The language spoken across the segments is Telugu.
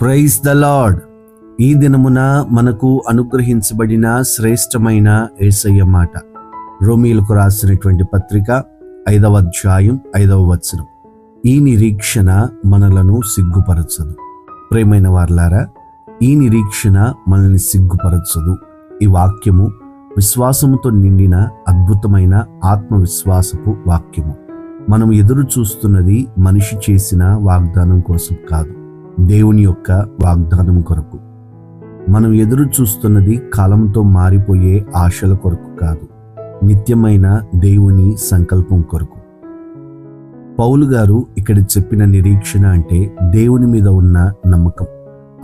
ప్రైజ్ ద లార్డ్ ఈ దినమున మనకు అనుగ్రహించబడిన శ్రేష్టమైన ఏసయ్య మాట. రోమిలకు రాసినటువంటి పత్రిక ఐదవ అధ్యాయం ఐదవ వచనం. ఈ నిరీక్షణ మనలను సిగ్గుపరచదు. ప్రేమైన వార్లారా ఈ నిరీక్షణ మనల్ని సిగ్గుపరచదు. ఈ వాక్యము విశ్వాసముతో నిండిన అద్భుతమైన ఆత్మవిశ్వాసపు వాక్యము. మనం ఎదురు చూస్తున్నది మనిషి చేసిన వాగ్దానం కోసం కాదు. దేవుని యొక్క వాగ్దానం కొరకు. మనం ఎదురు చూస్తున్నది కాలంతో మారిపోయే ఆశల కొరకు కాదు నిత్యమైన దేవుని సంకల్పం కొరకు. పౌలు గారు ఇక్కడ చెప్పిన నిరీక్షణ అంటే దేవుని మీద ఉన్న నమ్మకం.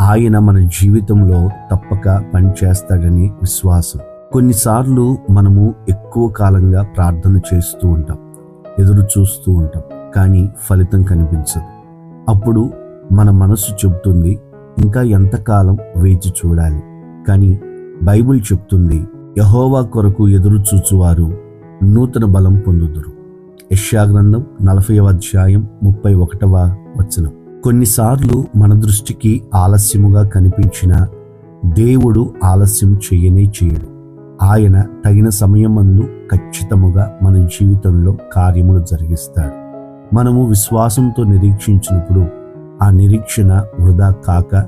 ఆయన మన జీవితంలో తప్పక పనిచేస్తాడని విశ్వాసం. కొన్నిసార్లు మనము ఎక్కువ కాలంగా ప్రార్థన చేస్తూ ఉంటాం ఎదురు చూస్తూ ఉంటాం కానీ ఫలితం కనిపించదు. అప్పుడు మన మనసు చెబుతుంది ఇంకా ఎంతకాలం వేచి చూడాలి. కానీ బైబిల్ చెప్తుంది యహోవా కొరకు ఎదురు చూచువారు నూతన బలం పొందుదురు. యశాగ్రంథం నలభై అధ్యాయం ముప్పై ఒకటవ వచనం. కొన్నిసార్లు మన దృష్టికి ఆలస్యముగా కనిపించిన దేవుడు ఆలస్యం చేయనే చేయడు. ఆయన తగిన సమయమందు ఖచ్చితముగా మన జీవితంలో కార్యములు జరిగిస్తాడు. మనము విశ్వాసంతో నిరీక్షించినప్పుడు ఆ నిరీక్షణ వృధా కాక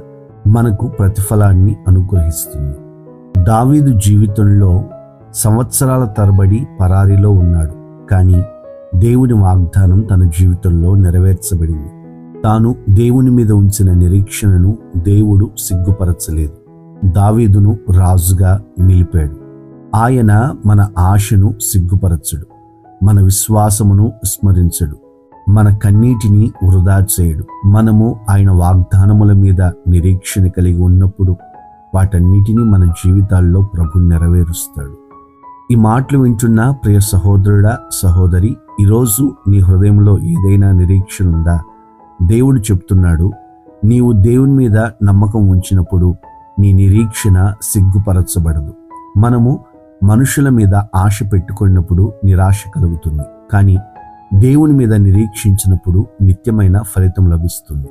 మనకు ప్రతిఫలాన్ని అనుగ్రహిస్తుంది. దావీదు జీవితంలో సంవత్సరాల తరబడి పరారిలో ఉన్నాడు. కానీ దేవుని వాగ్దానం తన జీవితంలో నెరవేర్చబడింది. తాను దేవుని మీద ఉంచిన నిరీక్షణను దేవుడు సిగ్గుపరచలేదు. దావీదును రాజుగా నిలిపాడు. ఆయన మన ఆశను సిగ్గుపరచడు. మన విశ్వాసమును స్మరించడు మన కన్నీటిని వృధా చేయడు. మనము ఆయన వాగ్దానముల మీద నిరీక్షణ కలిగి ఉన్నప్పుడు వాటన్నిటినీ మన జీవితాల్లో ప్రభు నెరవేరుస్తాడు. ఈ మాటలు వింటున్న ప్రియ సహోదరుడా సహోదరి ఈరోజు నీ హృదయంలో ఏదైనా నిరీక్షణ ఉందా? దేవుడు చెప్తున్నాడు నీవు దేవుని మీద నమ్మకం ఉంచినప్పుడు నీ నిరీక్షణ సిగ్గుపరచబడదు. మనము మనుషుల మీద ఆశ పెట్టుకున్నప్పుడు నిరాశ కలుగుతుంది. కానీ దేవుని మీద నిరీక్షించినప్పుడు నిత్యమైన ఫలితం లభిస్తుంది.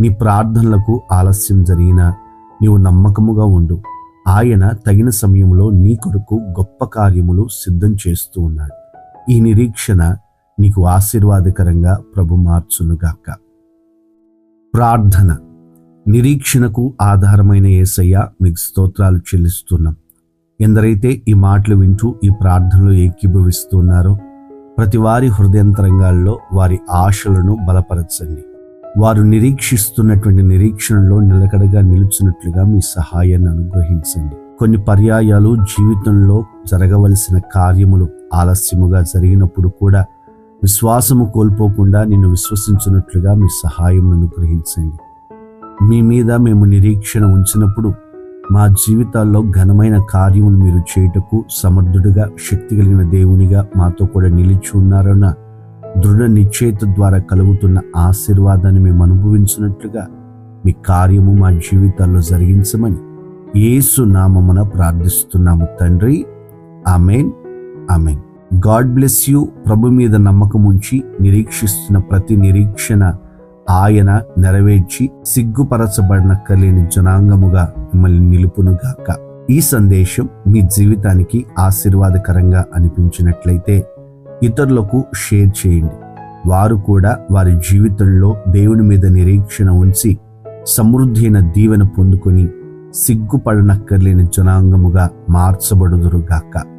నీ ప్రార్థనలకు ఆలస్యం జరిగినా నీవు నమ్మకముగా ఉండు. ఆయన తగిన సమయంలో నీ కొరకు గొప్ప కార్యములు సిద్ధం చేస్తూ ఉన్నాడు. ఈ నిరీక్షణ నీకు ఆశీర్వాదకరంగా ప్రభు మార్చునుగాక. ప్రార్థన. నిరీక్షణకు ఆధారమైన ఏసయ్య మీకు స్తోత్రాలు చెల్లిస్తున్నాం. ఎందరైతే ఈ మాటలు వింటూ ఈ ప్రార్థనలో ఏకీభవిస్తున్నారో ప్రతి వారి హృదయంతరంగాల్లో వారి ఆశలను బలపరచండి. వారు నిరీక్షిస్తున్నటువంటి నిరీక్షణలో నిలకడగా నిలుచున్నట్లుగా మీ సహాయాన్ని అనుగ్రహించండి. కొన్ని పర్యాయాలు జీవితంలో జరగవలసిన కార్యములు ఆలస్యముగా జరిగినప్పుడు కూడా విశ్వాసము కోల్పోకుండా నిన్ను విశ్వసించినట్లుగా మీ సహాయం అనుగ్రహించండి. మీ మీద మేము నిరీక్షణ ఉంచినప్పుడు మా జీవితాల్లో ఘనమైన కార్యమును మీరు చేయుటకు సమర్థుడిగా శక్తి కలిగిన దేవునిగా మాతో కూడా నిలిచి ఉన్నారన్న దృఢ నిశ్చయిత ద్వారా కలుగుతున్న ఆశీర్వాదాన్ని మేము అనుభవించినట్లుగా మీ కార్యము మా జీవితాల్లో జరిగించమని యేసు నామమున ప్రార్థిస్తున్నాము తండ్రి. Amen. Amen. God bless you. ప్రభు మీద నమ్మకం ఉంచి నిరీక్షిస్తున్న ప్రతి నిరీక్షణ ఆయన నెరవేర్చి సిగ్గుపరచబడనక్కలేని జనాంగముగా మిమ్మల్ని నిలుపునుగాక. ఈ సందేశం మీ జీవితానికి ఆశీర్వాదకరంగా అనిపించినట్లయితే ఇతరులకు షేర్ చేయండి. వారు కూడా వారి జీవితంలో దేవుని మీద నిరీక్షణ ఉంచి సమృద్ధి అయిన దీవెన పొందుకొని సిగ్గుపడనక్కర్లేని జనాంగముగా మార్చబడుదురుగాక.